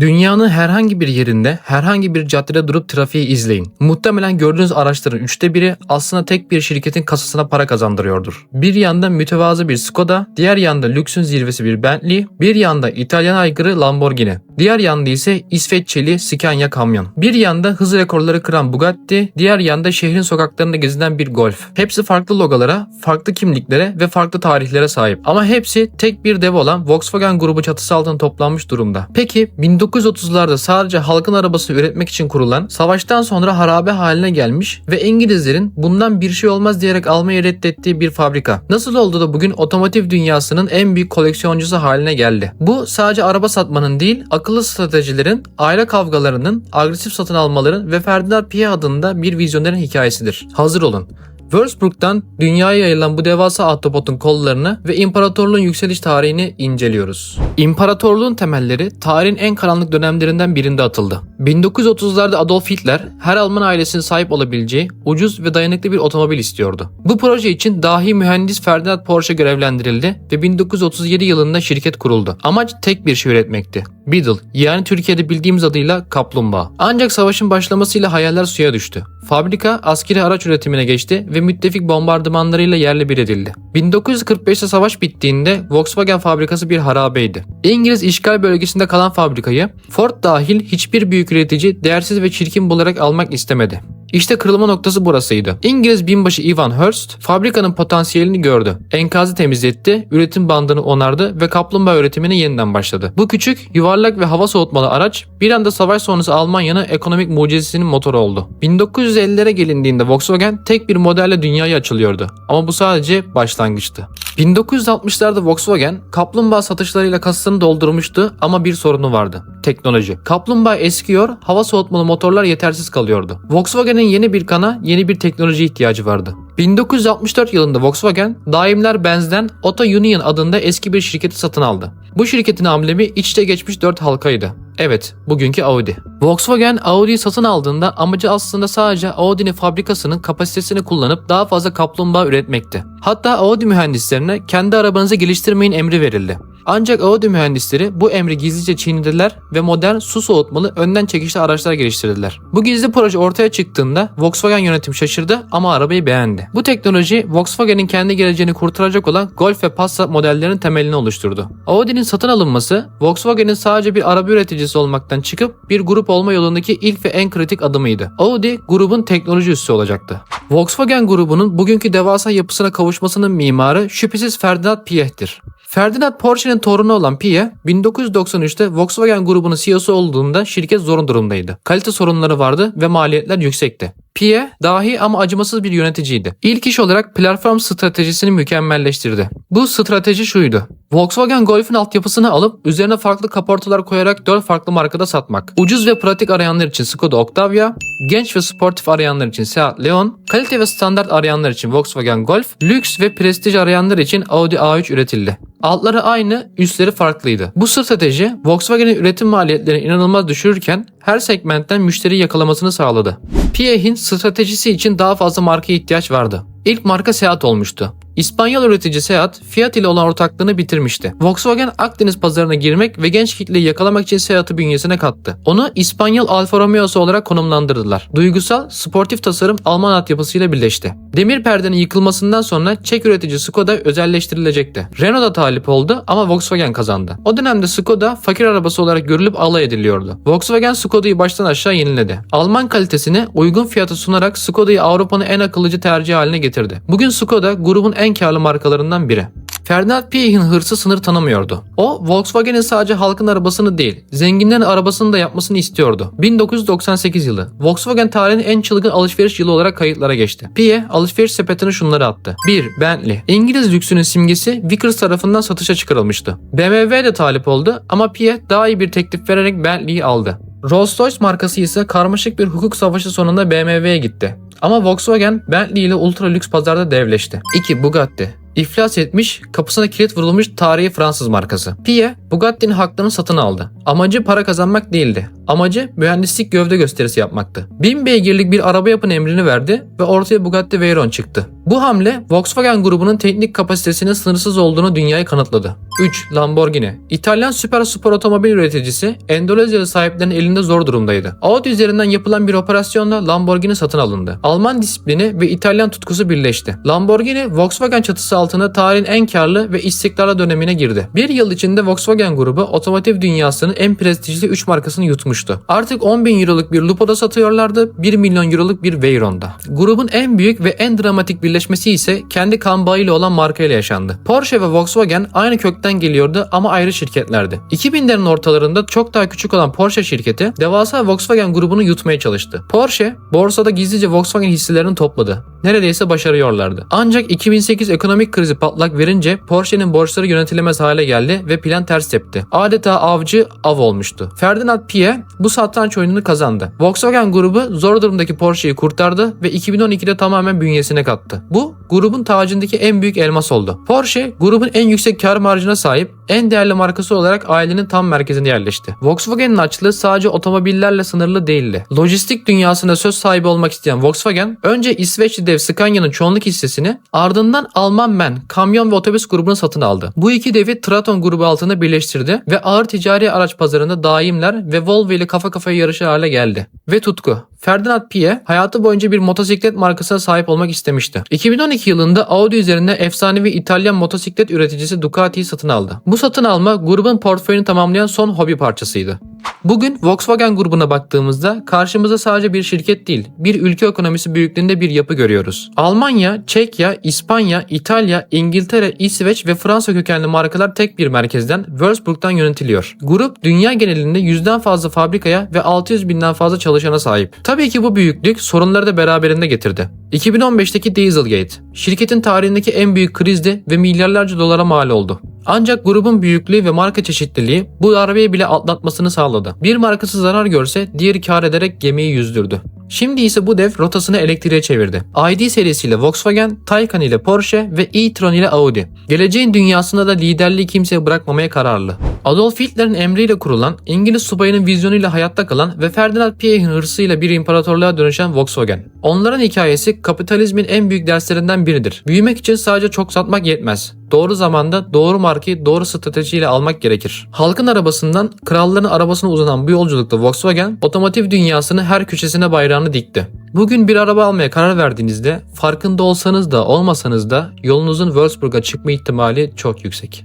Dünyanın herhangi bir yerinde, herhangi bir caddede durup trafiği izleyin. Muhtemelen gördüğünüz araçların üçte biri aslında tek bir şirketin kasasına para kazandırıyordur. Bir yanda mütevazı bir Skoda, diğer yanda lüksün zirvesi bir Bentley, bir yanda İtalyan aygırı Lamborghini, diğer yanda ise İsveççeli Scania kamyon. Bir yanda hız rekorları kıran Bugatti, diğer yanda şehrin sokaklarında gezinen bir Golf. Hepsi farklı logolara, farklı kimliklere ve farklı tarihlere sahip. Ama hepsi tek bir dev olan Volkswagen grubu çatısı altında toplanmış durumda. Peki 1930'larda sadece halkın arabasını üretmek için kurulan, savaştan sonra harabe haline gelmiş ve İngilizlerin bundan bir şey olmaz diyerek almayı reddettiği bir fabrika. Nasıl oldu da bugün otomotiv dünyasının en büyük koleksiyoncusu haline geldi? Bu sadece araba satmanın değil, akıllı stratejilerin, aile kavgalarının, agresif satın almaların ve Ferdinand Piye adında bir vizyonerin hikayesidir. Hazır olun. Würzburg'dan dünyaya yayılan bu devasa ahtapotun kollarını ve imparatorluğun yükseliş tarihini inceliyoruz. İmparatorluğun temelleri tarihin en karanlık dönemlerinden birinde atıldı. 1930'larda Adolf Hitler her Alman ailesinin sahip olabileceği ucuz ve dayanıklı bir otomobil istiyordu. Bu proje için dahi mühendis Ferdinand Porsche görevlendirildi ve 1937 yılında şirket kuruldu. Amaç tek bir şey üretmekti. Beetle yani Türkiye'de bildiğimiz adıyla kaplumbağa. Ancak savaşın başlamasıyla hayaller suya düştü. Fabrika askeri araç üretimine geçti ve müttefik bombardımanlarıyla yerle bir edildi. 1945'te savaş bittiğinde Volkswagen fabrikası bir harabeydi. İngiliz işgal bölgesinde kalan fabrikayı Ford dahil hiçbir büyük üretici değersiz ve çirkin bularak almak istemedi. İşte kırılma noktası burasıydı. İngiliz binbaşı Ivan Hurst fabrikanın potansiyelini gördü. Enkazı temizletti, üretim bandını onardı ve kaplumbağa üretimine yeniden başladı. Bu küçük, yuvarlak ve hava soğutmalı araç bir anda savaş sonrası Almanya'nın ekonomik mucizesinin motoru oldu. 1950'lere gelindiğinde Volkswagen tek bir modelle dünyaya açılıyordu. Ama bu sadece başlangıçtı. 1960'larda Volkswagen kaplumbağa satışlarıyla kasasını doldurmuştu ama bir sorunu vardı. Teknoloji. Kaplumbağa eskiyor, hava soğutmalı motorlar yetersiz kalıyordu. Volkswagen'in yeni bir kana, yeni bir teknoloji ihtiyacı vardı. 1964 yılında Volkswagen, Daimler Benz'den Auto Union adında eski bir şirketi satın aldı. Bu şirketin amblemi içte geçmiş 4 halkaydı. Evet, bugünkü Audi. Volkswagen Audi'yi satın aldığında amacı aslında sadece Audi'nin fabrikasının kapasitesini kullanıp daha fazla kaplumbağa üretmekti. Hatta Audi mühendislerine kendi arabanızı geliştirmeyin emri verildi. Ancak Audi mühendisleri bu emri gizlice çiğnediler ve modern su soğutmalı önden çekişli araçlar geliştirdiler. Bu gizli proje ortaya çıktığında Volkswagen yönetim şaşırdı ama arabayı beğendi. Bu teknoloji Volkswagen'in kendi geleceğini kurtaracak olan Golf ve Passat modellerinin temelini oluşturdu. Audi'nin satın alınması Volkswagen'in sadece bir araba üreticisi olmaktan çıkıp bir grup olma yolundaki ilk ve en kritik adımıydı. Audi grubun teknoloji üssü olacaktı. Volkswagen grubunun bugünkü devasa yapısına kavuşmasının mimarı şüphesiz Ferdinand Piech'tir. Ferdinand Porsche'nin torunu olan Piech, 1993'te Volkswagen grubunun CEO'su olduğunda şirket zor durumdaydı. Kalite sorunları vardı ve maliyetler yüksekti. Piech dahi ama acımasız bir yöneticiydi. İlk iş olarak platform stratejisini mükemmelleştirdi. Bu strateji şuydu. Volkswagen Golf'ün altyapısını alıp üzerine farklı kaportalar koyarak 4 farklı markada satmak. Ucuz ve pratik arayanlar için Skoda Octavia, genç ve sportif arayanlar için Seat Leon, kalite ve standart arayanlar için Volkswagen Golf, lüks ve prestij arayanlar için Audi A3 üretildi. Altları aynı, üstleri farklıydı. Bu strateji Volkswagen'in üretim maliyetlerini inanılmaz düşürürken her segmentten müşteri yakalamasını sağladı. Piech'in stratejisi için daha fazla markaya ihtiyaç vardı. İlk marka Seat olmuştu. İspanyol üretici Seat, Fiat ile olan ortaklığını bitirmişti. Volkswagen Akdeniz pazarına girmek ve genç kitleyi yakalamak için Seat'ı bünyesine kattı. Onu İspanyol Alfa Romeo'su olarak konumlandırdılar. Duygusal, sportif tasarım Alman altyapısıyla birleşti. Demir perdenin yıkılmasından sonra Çek üretici Skoda özelleştirilecekti. Renault da talip oldu ama Volkswagen kazandı. O dönemde Skoda fakir arabası olarak görülüp alay ediliyordu. Volkswagen Skoda'yı baştan aşağı yeniledi. Alman kalitesini uygun fiyata sunarak Skoda'yı Avrupa'nın en akıllıcı tercih haline getirdi. Bugün Skoda grubun en karlı markalarından biri. Ferdinand Piech'in hırsı sınır tanımıyordu. O Volkswagen'in sadece halkın arabasını değil, zenginlerin arabasını da yapmasını istiyordu. 1998 yılı. Volkswagen tarihinin en çılgın alışveriş yılı olarak kayıtlara geçti. Piech alışveriş sepetine şunları attı. 1. Bentley. İngiliz lüksünün simgesi Vickers tarafından satışa çıkarılmıştı. BMW de talip oldu ama Piech daha iyi bir teklif vererek Bentley'i aldı. Rolls-Royce markası ise karmaşık bir hukuk savaşı sonunda BMW'ye gitti. Ama Volkswagen Bentley ile ultra lüks pazarda devleşti. 2. Bugatti. İflas etmiş, kapısına kilit vurulmuş tarihi Fransız markası. Piye, Bugatti'nin haklarını satın aldı. Amacı para kazanmak değildi. Amacı mühendislik gövde gösterisi yapmaktı. 1000 beygirlik bir araba yapın emrini verdi ve ortaya Bugatti Veyron çıktı. Bu hamle Volkswagen grubunun teknik kapasitesinin sınırsız olduğunu dünyaya kanıtladı. 3. Lamborghini İtalyan süper spor otomobil üreticisi Endonezyalı sahiplerinin elinde zor durumdaydı. Audi üzerinden yapılan bir operasyonla Lamborghini satın alındı. Alman disiplini ve İtalyan tutkusu birleşti. Lamborghini Volkswagen çatısı altında tarihin en karlı ve istikrarlı dönemine girdi. Bir yıl içinde Volkswagen grubu otomotiv dünyasının en prestijli 3 markasını yutmuştu. Artık 10 bin euroluk bir Lupo'da satıyorlardı, 1 milyon euroluk bir Veyron'da. Grubun en büyük ve en dramatik birleşmesi ise kendi kan bağıyla olan markayla yaşandı. Porsche ve Volkswagen aynı kökten geliyordu ama ayrı şirketlerdi. 2000'lerin ortalarında çok daha küçük olan Porsche şirketi devasa Volkswagen grubunu yutmaya çalıştı. Porsche borsada gizlice Volkswagen hisselerini topladı. Neredeyse başarıyorlardı. Ancak 2008 ekonomik krizi patlak verince Porsche'nin borçları yönetilemez hale geldi ve plan ters tepti. Adeta avcı av olmuştu. Ferdinand Pie bu satranç oyununu kazandı. Volkswagen grubu zor durumdaki Porsche'yi kurtardı ve 2012'de tamamen bünyesine kattı. Bu grubun tacındaki en büyük elmas oldu. Porsche grubun en yüksek kar marjına sahip en değerli markası olarak ailenin tam merkezine yerleşti. Volkswagen'in açlığı sadece otomobillerle sınırlı değildi. Lojistik dünyasında söz sahibi olmak isteyen Volkswagen önce İsveçli dev Scania'nın çoğunluk hissesini ardından Alman MAN kamyon ve otobüs grubunu satın aldı. Bu iki devi Traton grubu altında birleştirdi ve ağır ticari araç pazarında daimler ve Volvo ile kafa kafaya yarışır hale geldi. Ve tutku. Ferdinand Pie hayatı boyunca bir motosiklet markasına sahip olmak istemişti. 2012 yılında Audi üzerinde efsanevi İtalyan motosiklet üreticisi Ducati'yi satın aldı. Bu satın alma grubun portföyünü tamamlayan son hobi parçasıydı. Bugün Volkswagen grubuna baktığımızda karşımıza sadece bir şirket değil, bir ülke ekonomisi büyüklüğünde bir yapı görüyoruz. Almanya, Çekya, İspanya, İtalya, İngiltere, İsveç ve Fransa kökenli markalar tek bir merkezden Wolfsburg'dan yönetiliyor. Grup dünya genelinde yüzden fazla fabrikaya ve 600 binden fazla çalışana sahip. Tabii ki bu büyüklük sorunları da beraberinde getirdi. 2015'teki Dieselgate, şirketin tarihindeki en büyük krizdi ve milyarlarca dolara mal oldu. Ancak grubun büyüklüğü ve marka çeşitliliği bu darbeyi bile atlatmasını sağladı. Bir markası zarar görse diğeri kar ederek gemiyi yüzdürdü. Şimdi ise bu dev rotasını elektriğe çevirdi. ID serisiyle Volkswagen, Taycan ile Porsche ve e-tron ile Audi. Geleceğin dünyasında da liderliği kimseye bırakmamaya kararlı. Adolf Hitler'in emriyle kurulan, İngiliz subayının vizyonuyla hayatta kalan ve Ferdinand Pie'nin hırsıyla bir imparatorluğa dönüşen Volkswagen. Onların hikayesi kapitalizmin en büyük derslerinden biridir. Büyümek için sadece çok satmak yetmez. Doğru zamanda doğru markayı doğru stratejiyle almak gerekir. Halkın arabasından kralların arabasına uzanan bu yolculukta Volkswagen otomotiv dünyasının her köşesine bayrağını dikti. Bugün bir araba almaya karar verdiğinizde farkında olsanız da olmasanız da yolunuzun Wolfsburg'a çıkma ihtimali çok yüksek.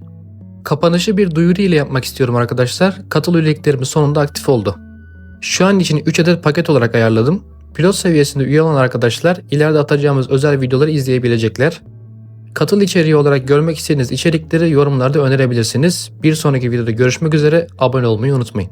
Kapanışı bir duyuru ile yapmak istiyorum arkadaşlar. Katıl üyeliklerimiz sonunda aktif oldu. Şu an için 3 adet paket olarak ayarladım. Pilot seviyesinde üye olan arkadaşlar ileride atacağımız özel videoları izleyebilecekler. Katıl içeriği olarak görmek istediğiniz içerikleri yorumlarda önerebilirsiniz. Bir sonraki videoda görüşmek üzere abone olmayı unutmayın.